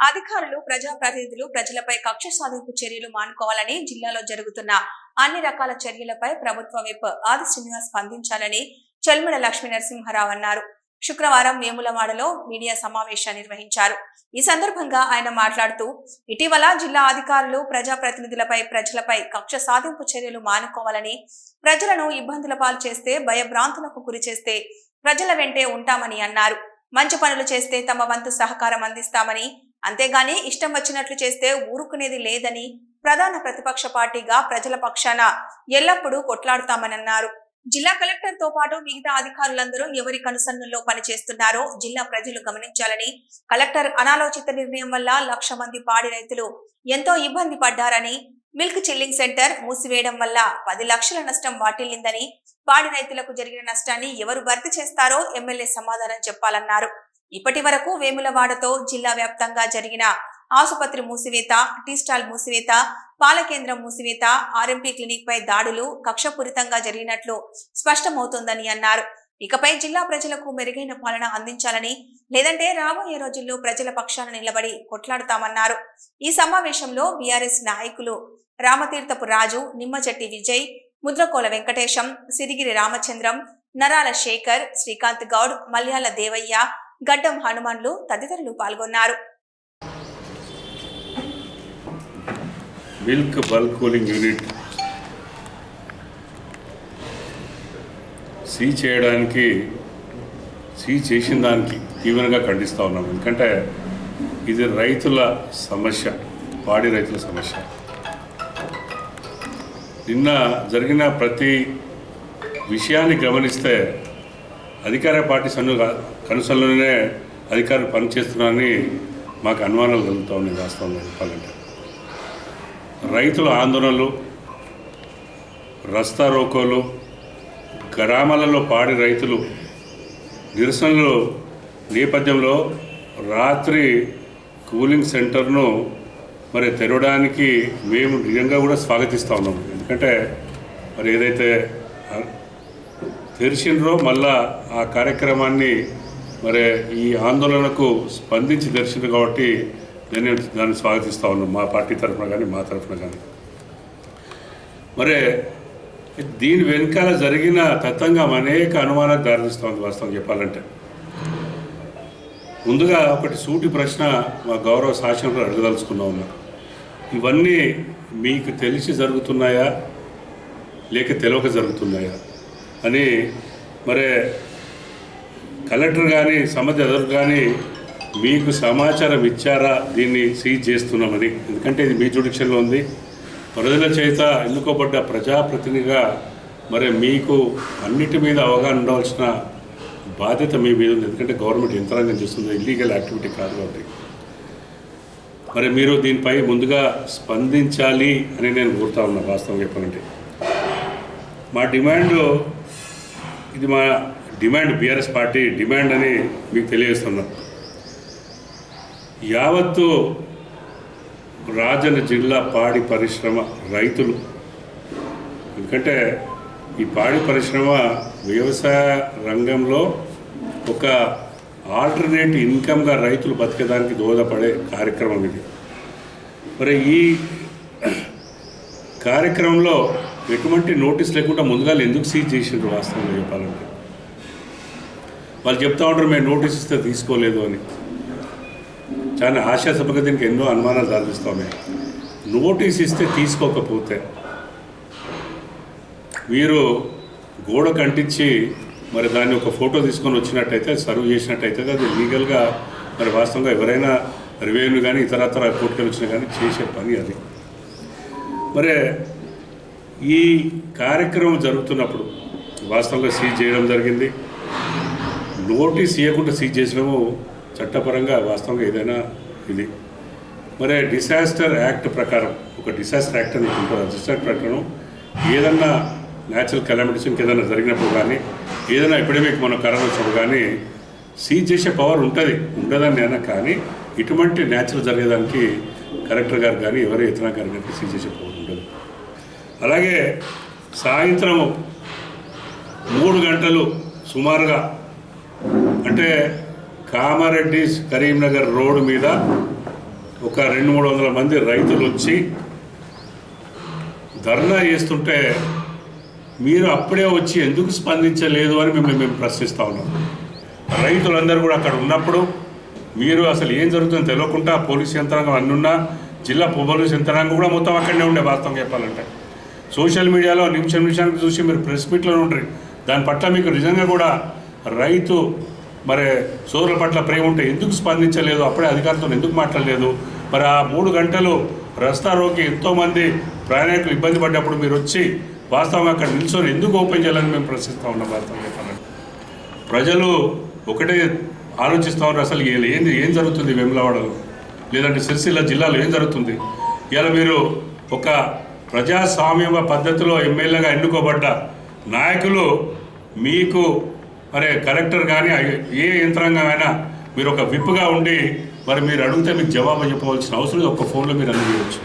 అధికారులు ప్రజాప్రతినిధులు ప్రజలపై కక్ష సాధింపు చర్యలు మానుకోవాలని జిల్లాలో జరుగుతున్న అన్ని రకాల చర్యలపై ప్రభుత్వ విప్ ఆది శ్రీనివాస్ స్పందించాలని చెల్మడ లక్ష్మీ నరసింహారావు అన్నారు. శుక్రవారం వేములవాడలో మీడియా సమావేశం నిర్వహించారు. ఈ సందర్భంగా ఆయన మాట్లాడుతూ ఇటీవల జిల్లా అధికారులు ప్రజాప్రతినిధులపై ప్రజలపై కక్ష సాధింపు చర్యలు మానుకోవాలని ప్రజలను ఇబ్బందుల పాలు చేస్తే భయభ్రాంతులకు గురి చేస్తే ప్రజల వెంటే ఉంటామని అన్నారు. మంచి పనులు చేస్తే తమ వంతు సహకారం అందిస్తామని అంతేగాని ఇష్టం వచ్చినట్లు చేస్తే ఊరుకునేది లేదని ప్రధాన ప్రతిపక్ష పార్టీగా ప్రజల పక్షాన ఎల్లప్పుడూ కొట్లాడుతామనన్నారు. జిల్లా కలెక్టర్తో పాటు మిగతా అధికారులందరూ ఎవరి కనుసన్నల్లో పనిచేస్తున్నారో జిల్లా ప్రజలు గమనించాలని కలెక్టర్ అనాలోచిత నిర్ణయం వల్ల లక్ష మంది పాడి రైతులు ఎంతో ఇబ్బంది పడ్డారని మిల్క్ చిల్లింగ్ సెంటర్ మూసివేయడం వల్ల పది లక్షల నష్టం వాటిల్లిందని పాడి రైతులకు జరిగిన నష్టాన్ని ఎవరు భర్తీ చేస్తారో ఎమ్మెల్యే సమాధానం చెప్పాలన్నారు. ఇప్పటి వరకు వేములవాడతో జిల్లా వ్యాప్తంగా జరిగిన ఆసుపత్రి మూసివేత టీ స్టాల్ మూసివేత పాల కేంద్రం మూసివేత ఆర్ఎంపీ క్లినిక్ పై దాడులు కక్షపూరితంగా జరిగినట్లు స్పష్టమవుతోందని అన్నారు. ఇకపై జిల్లా ప్రజలకు మెరుగైన పాలన అందించాలని లేదంటే రాబోయే రోజుల్లో ప్రజల పక్షాన నిలబడి కొట్లాడుతామన్నారు. ఈ సమావేశంలో బీఆర్ఎస్ నాయకులు రామతీర్థపు రాజు నిమ్మచెట్టి విజయ్ ముద్రకోల వెంకటేశం సిరిగిరి రామచంద్రం నరాల శేఖర్ శ్రీకాంత్ గౌడ్ మల్యాల దేవయ్య గడ్డం హనుమాన్లు తదితరులు పాల్గొన్నారు. మిల్క్ బల్క్ కూలింగ్ యూనిట్ సీ చేయడానికి సీ చేసిన దానికి తీవ్రంగా ఖండిస్తూ ఉన్నాం. ఎందుకంటే ఇది రైతుల సమస్య పాడి రైతుల సమస్య. నిన్న జరిగిన ప్రతి విషయాన్ని గమనిస్తే అధికార పార్టీ సన్ను కనుసల్లోనే అధికారులు పనిచేస్తున్నారని మాకు అనుమానాలు కలుగుతూ ఉన్నాయి వాస్తవంగా చెప్పాలంటే. రైతుల ఆందోళనలు రస్తా రోకోలు గ్రామాలలో పాడి రైతులు నిరసనలు నేపథ్యంలో రాత్రి కూలింగ్ సెంటర్ను మరి తెరవడానికి మేము నిజంగా కూడా స్వాగతిస్తూ ఉన్నాం. ఎందుకంటే మరి ఏదైతే ఆ- తెరిచినరో మళ్ళా ఆ కార్యక్రమాన్ని మరి ఈ ఆందోళనకు స్పందించి తెరిచిండ్రు కాబట్టి నేను దాన్ని స్వాగతిస్తూ ఉన్నాను. మా పార్టీ తరఫున కానీ మా తరఫున కానీ మరి దీని వెనకాల జరిగిన తతంగం అనేక అనుమానాలకు దారితీస్తోంది వాస్తవం చెప్పాలంటే. ముందుగా ఒకటి సూటి ప్రశ్న మా గౌరవ శాసనంలో అడగదలుచుకున్నా ఉన్నా. ఇవన్నీ మీకు తెలిసి జరుగుతున్నాయా? లేక తెలియక జరుగుతున్నాయా? అని మరి కలెక్టర్ కానీ సమాజ అధికారులు కానీ మీకు సమాచారం ఇచ్చారా? దీన్ని సీజ్ చేస్తున్నామని. ఎందుకంటే ఇది మీ జుడిక్షన్లో ఉంది. ప్రజల చేత ఎన్నుకోబడ్డ ప్రజాప్రతినిధిగా మరి మీకు అన్నిటి మీద అవగాహన ఉండవలసిన బాధ్యత మీ మీద ఉంది. ఎందుకంటే గవర్నమెంట్ యంత్రాంగం చేస్తుంది ఇల్లీగల్ యాక్టివిటీ కాదు కాబట్టి. మరి మీరు దీనిపై ముందుగా స్పందించాలి అని నేను కోరుతా ఉన్నా వాస్తవం చెప్పాలంటే. మా డిమాండ్ ఇది మా డిమాండ్ బీఆర్ఎస్ పార్టీ డిమాండ్ అని మీకు తెలియజేస్తున్నాం. యావత్తు రాజన్న జిల్లా పాడి పరిశ్రమ రైతులు. ఎందుకంటే ఈ పాడి పరిశ్రమ వ్యవసాయ రంగంలో ఒక ఆల్టర్నేట్ ఇన్కమ్గా రైతులు బతికేదానికి దోహదపడే కార్యక్రమం ఇది. మరి ఈ కార్యక్రమంలో ఎటువంటి నోటీస్ లేకుండా ముందుగా ఎందుకు సీజ్ చేసిండ్రు వాస్తవంగా చెప్పాలంటే? వాళ్ళు చెప్తా ఉంటారు మేము నోటీస్ ఇస్తే తీసుకోలేదు అని. చాలా ఆశాసభగా దీనికి ఎన్నో అనుమానాలు దాల్పిస్తూ నోటీస్ ఇస్తే తీసుకోకపోతే మీరు గోడ కంటించి మరి దాన్ని ఒక ఫోటో తీసుకొని వచ్చినట్టయితే సర్వ్ చేసినట్టయితే అది లీగల్గా మరి వాస్తవంగా ఎవరైనా రెవెన్యూ కానీ ఇతరత్ర కోర్టుకు వచ్చినా కానీ చేసే పని అది. మరి ఈ కార్యక్రమం జరుగుతున్నప్పుడు వాస్తవంగా సీజ్ చేయడం జరిగింది. నోటీస్ ఇవ్వకుండా సీజ్ చేసినాము. చట్టపరంగా వాస్తవంగా ఏదైనా ఇది. మరి డిసాస్టర్ యాక్ట్ ప్రకారం ఒక డిసాస్టర్ యాక్ట్ అని ఉంటుంది డిసాస్టర్ ప్రకారం ఏదన్నా న్యాచురల్ కెలామిటీస్ ఏదైనా జరిగినప్పుడు కానీ ఏదైనా ఎపిడమిక్ మన కరోనా వచ్చినప్పుడు కానీ సీజ్ చేసే పవర్ ఉంటుంది. ఉండదని నేను కానీ ఇటువంటి న్యాచురల్ జరిగేదానికి కలెక్టర్ గారు కానీ ఎవరు ఇతర గారు కానీ సీజ్ చేసే పవర్ ఉండదు. అలాగే సాయంత్రం మూడు గంటలు సుమారుగా. అంటే కామారెడ్డి కరీంనగర్ రోడ్డు మీద ఒక రెండు మూడు వందల మంది రైతులు వచ్చి ధర్నా చేస్తుంటే మీరు అప్పుడే వచ్చి ఎందుకు స్పందించలేదు అని మిమ్మల్ని మేము ప్రశ్నిస్తూ ఉన్నాం. రైతులందరూ కూడా అక్కడ ఉన్నప్పుడు మీరు అసలు ఏం జరుగుతుందో తెలియకుండా పోలీస్ యంత్రాంగం అన్నున్నా జిల్లా పోలీస్ యంత్రాంగం కూడా మొత్తం అక్కడనే ఉండే వాస్తవం చెప్పాలంటే. సోషల్ మీడియాలో నిమిషం నిమిషానికి చూసి మీరు ప్రెస్ మీట్లో ఉంటారు దాని పట్ల మీకు నిజంగా కూడా రైతు మరి సోదరుల పట్ల ప్రేమ ఉంటే ఎందుకు స్పందించలేదు? అప్పుడే అధికారులతో ఎందుకు మాట్లాడలేదు? మరి ఆ మూడు గంటలు రస్తా రోకి ఎంతోమంది ప్రయాణికులు ఇబ్బంది పడ్డప్పుడు మీరు వచ్చి వాస్తవంగా అక్కడ నిల్చొని ఎందుకు ఓపెన్ చేయాలని మేము ప్రశ్నిస్తూ ఉన్నాం వాస్తవం చెప్పాలంటే ప్రజలు ఒకటే ఆలోచిస్తూ ఉన్నారు అసలు ఏంది ఏం జరుగుతుంది వెమ్లవాడలో? లేదంటే సిరిసిల్ల జిల్లాలో ఏం జరుగుతుంది? ఇలా మీరు ఒక ప్రజాస్వామ్య పద్ధతిలో ఎమ్మెల్యేగా ఎన్నుకోబడ్డ నాయకులు మీకు మరి కలెక్టర్ కానీ ఏ యంత్రాంగం అయినా మీరు ఒక విప్పుగా ఉండి మరి మీరు అడిగితే మీకు జవాబు చెప్పవలసిన అవసరం ఒక్క ఫోన్లో మీరు అందజేయవచ్చు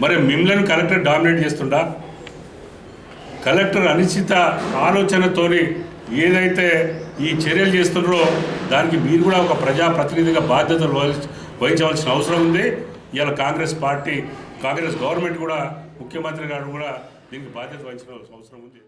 మరి మిమ్మల్ని కలెక్టర్ డామినేట్ చేస్తుండా? కలెక్టర్ అనిశ్చిత ఆలోచనతోని ఏదైతే ఈ చర్యలు చేస్తున్నారో దానికి మీరు కూడా ఒక ప్రజాప్రతినిధిగా బాధ్యతలు వహించవలసిన అవసరం ఉంది. ఇవాళ కాంగ్రెస్ పార్టీ కాంగ్రెస్ గవర్నమెంట్ కూడా ముఖ్యమంత్రి గారు కూడా దీనికి బాధ్యత వహించిన అవసరం ఉంది.